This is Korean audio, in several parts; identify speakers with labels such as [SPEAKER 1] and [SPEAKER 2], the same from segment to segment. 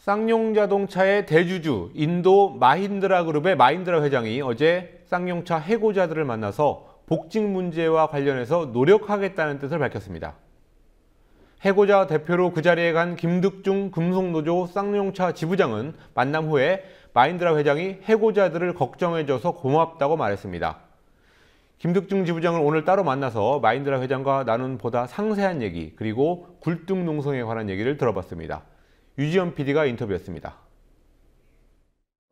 [SPEAKER 1] 쌍용 자동차의 대주주 인도 마힌드라 그룹의 마힌드라 회장이 어제 쌍용차 해고자들을 만나서 복직 문제와 관련해서 노력하겠다는 뜻을 밝혔습니다. 해고자 대표로 그 자리에 간 김득중 금속노조 쌍용차 지부장은 만남 후에 마힌드라 회장이 해고자들을 걱정해줘서 고맙다고 말했습니다. 김득중 지부장을 오늘 따로 만나서 마힌드라 회장과 나눈 보다 상세한 얘기 그리고 굴뚝 농성에 관한 얘기를 들어봤습니다. 유지연 PD가 인터뷰했습니다.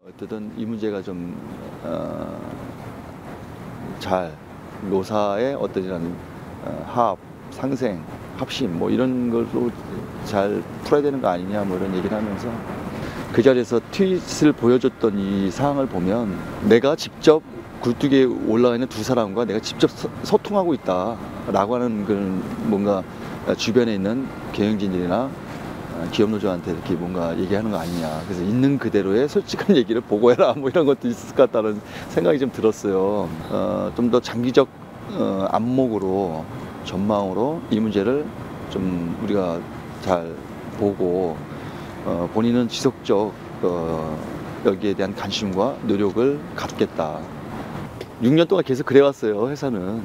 [SPEAKER 2] 어쨌든 이 문제가 좀잘 노사의 어떤 이런 어, 합, 상생, 합심 뭐 이런 걸로 잘 풀어야 되는 거 아니냐 뭐 이런 얘기를 하면서 그 자리에서 트윗을 보여줬던 이 상황을 보면 내가 직접 굴뚝에 올라가 있는 두 사람과 내가 직접 소, 소통하고 있다라고 하는 그런 뭔가 주변에 있는 경영진들이나 기업 노조한테 이렇게 뭔가 얘기하는 거 아니냐. 그래서 있는 그대로의 솔직한 얘기를 보고해라. 뭐 이런 것도 있을 것 같다는 생각이 좀 들었어요. 어, 좀 더 장기적 어, 안목으로 전망으로 이 문제를 좀 우리가 잘 보고 어, 본인은 지속적 어, 여기에 대한 관심과 노력을 갖겠다. 6년 동안 계속 그래왔어요. 회사는.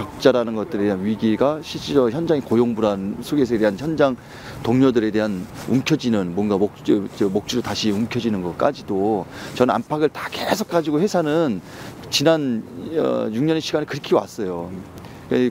[SPEAKER 2] 적자라는 것들에 대한 위기가 실질적 현장의 고용 불안 속에서에 대한 현장 동료들에 대한 움켜쥐는 뭔가 목주, 목줄을 다시 움켜쥐는 것까지도 저는 안팎을 다 계속 가지고 회사는 지난 6년의 어, 시간에 그렇게 왔어요.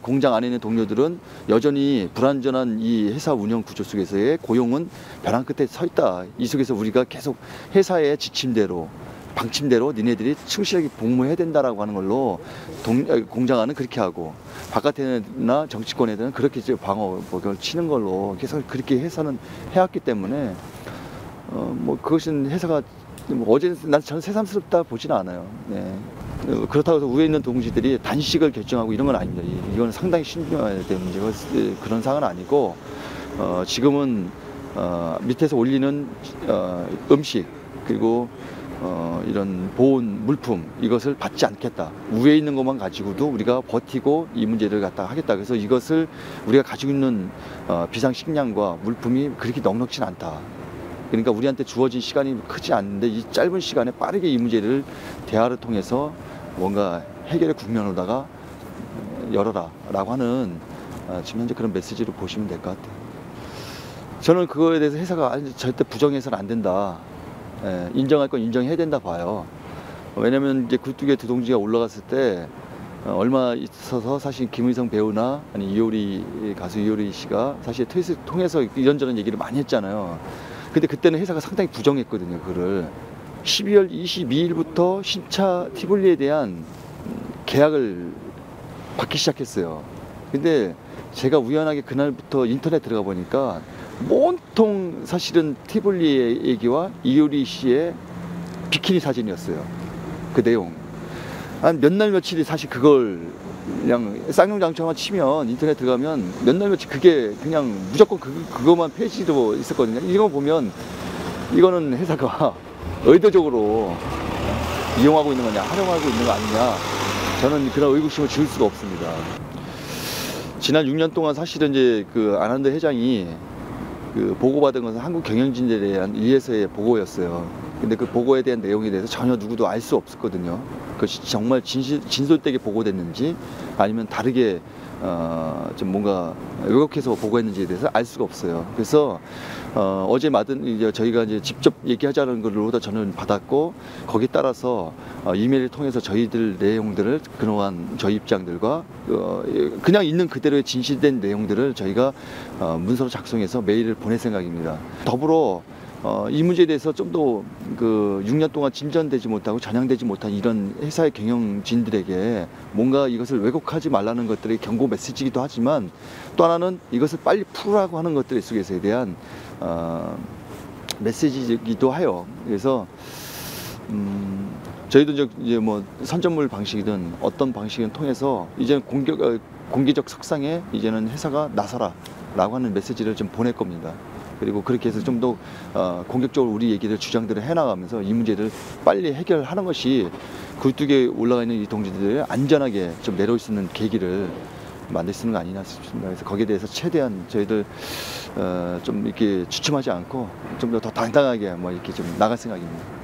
[SPEAKER 2] 공장 안에 있는 동료들은 여전히 불안전한 이 회사 운영 구조 속에서의 고용은 벼랑 끝에 서 있다. 이 속에서 우리가 계속 회사의 지침대로 방침대로 니네들이 충실하게 복무해야 된다라고 하는 걸로 동, 공장 안은 그렇게 하고 바깥에나 정치권 애들은 그렇게 이제 방어 벽을 치는 걸로 계속 그렇게 회사는 해왔기 때문에 어, 뭐 그것은 회사가 뭐 어제 난 저는 새삼스럽다 보지는 않아요. 네. 어, 그렇다고 해서 위에 있는 동지들이 단식을 결정하고 이런 건 아닙니다. 이건 상당히 신중해야 되는 문제가 그런 상황은 아니고 어, 지금은 어, 밑에서 올리는 어, 음식 그리고 어, 이런 보온 물품 이것을 받지 않겠다. 위에 있는 것만 가지고도 우리가 버티고 이 문제를 갖다 하겠다. 그래서 이것을 우리가 가지고 있는 어, 비상 식량과 물품이 그렇게 넉넉진 않다. 그러니까 우리한테 주어진 시간이 크지 않는데 이 짧은 시간에 빠르게 이 문제를 대화를 통해서 뭔가 해결의 국면으로다가 열어라라고 하는 어, 지금 현재 그런 메시지로 보시면 될 것 같아요. 저는 그거에 대해서 회사가 절대 부정해서는 안 된다. 예, 인정할 건 인정해야 된다 봐요. 왜냐면 이제 굴뚝에 두 동지가 올라갔을 때 어, 얼마 있어서 사실 김의성 배우나 아니 이효리 가수 이효리 씨가 사실 트윗을 통해서 이런저런 얘기를 많이 했잖아요. 근데 그때는 회사가 상당히 부정했거든요. 그를 12월 22일부터 신차 티볼리에 대한 계약을 받기 시작했어요. 근데 제가 우연하게 그날부터 인터넷 들어가 보니까 온통 사실은 티볼리의 얘기와 이효리 씨의 비키니 사진이었어요. 그 내용. 한 몇 날 며칠이 사실 그걸 그냥 쌍용장처만 치면 인터넷 들어가면 몇 날 며칠 그게 그냥 무조건 그, 그것만 페이지로 있었거든요. 이거 보면 이거는 회사가 의도적으로 이용하고 있는 거냐, 활용하고 있는 거 아니냐. 저는 그런 의구심을 지울 수가 없습니다. 지난 6년 동안 사실은 이제 그 안한드 회장이 그 보고받은 것은 한국 경영진에 대한 위에서의 보고였어요. 근데 그 보고에 대한 내용에 대해서 전혀 누구도 알 수 없었거든요. 그것이 정말 진실, 진솔되게 보고됐는지 아니면 다르게 어, 좀 뭔가 왜곡해서 보고했는지에 대해서 알 수가 없어요. 그래서 어, 어제 받은 이제 저희가 이제 직접 얘기하자는 걸로도 저는 받았고 거기에 따라서 어, 이메일을 통해서 저희들 내용들을 그동안 저희 입장들과 어, 그냥 있는 그대로의 진실된 내용들을 저희가 어, 문서로 작성해서 메일을 보낼 생각입니다. 더불어 어, 이 문제에 대해서 좀 더 그 6년 동안 진전되지 못하고 전향되지 못한 이런 회사의 경영진들에게 뭔가 이것을 왜곡하지 말라는 것들이 경고 메시지이기도 하지만 또 하나는 이것을 빨리 풀으라고 하는 것들 속에서에 대한 어, 메시지이기도 해요. 그래서 음, 저희도 이제 뭐 선전물 방식이든 어떤 방식을 통해서 이제 공격 어, 공개적 석상에 이제는 회사가 나서라라고 하는 메시지를 좀 보낼 겁니다. 그리고 그렇게 해서 좀더 어, 공격적으로 우리 얘기들 주장들을 해나가면서 이 문제를 빨리 해결하는 것이 굴뚝에 올라가 있는 이 동지들을 안전하게 좀 내려올 수 있는 계기를 만들 수 있는 거 아니냐 싶습니다. 그래서 거기에 대해서 최대한 저희들 어, 좀 이렇게 주춤하지 않고 좀더 당당하게 뭐 이렇게 좀 나갈 생각입니다.